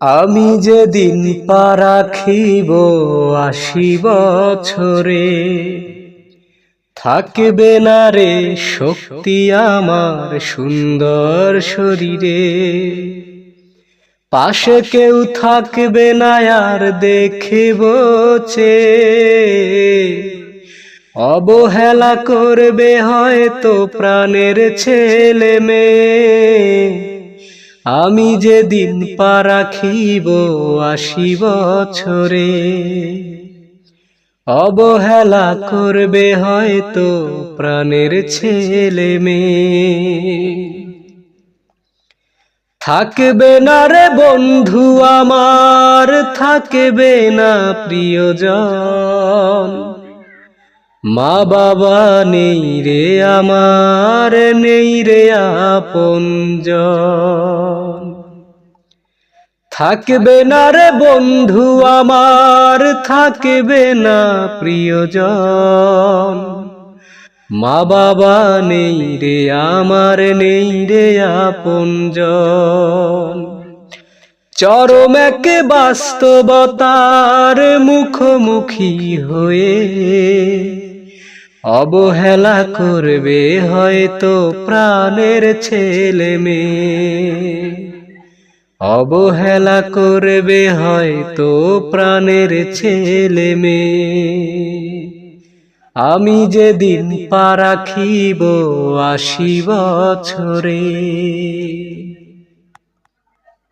আমি যেদিন পা রাখিব আশি বছরে, থাকবে না রে শক্তি আমার সুন্দর শরীরে। পাশে কেউ থাকবে না আর দেখব চে, অবহেলা করবে হয়তো প্রাণের ছেলে মেয়ে। আমি যেদিন পা রাখিব আশি বছরে, অবহেলা করবে হয়তো প্রাণের ছেলে মেয়ে। থাকবে না রে বন্ধু আমার, থাকবে না প্রিয়জন। মা বাবা নেই রে আমার, নেই রে আপনজন থাকবে না রে বন্ধু আমার, থাকবে না প্রিয়জন। মা বাবা নেই রে আমার, নেই রে আপনজন চরম এক বাস্তবতার মুখোমুখি হয়ে অবহেলা করবে হয়তো প্রাণের ছেলে মেয়ে। অবহেলা করবে হয়তো প্রাণের ছেলে মেয়ে। আমি যেদিন পা রাখিব আশি বছরে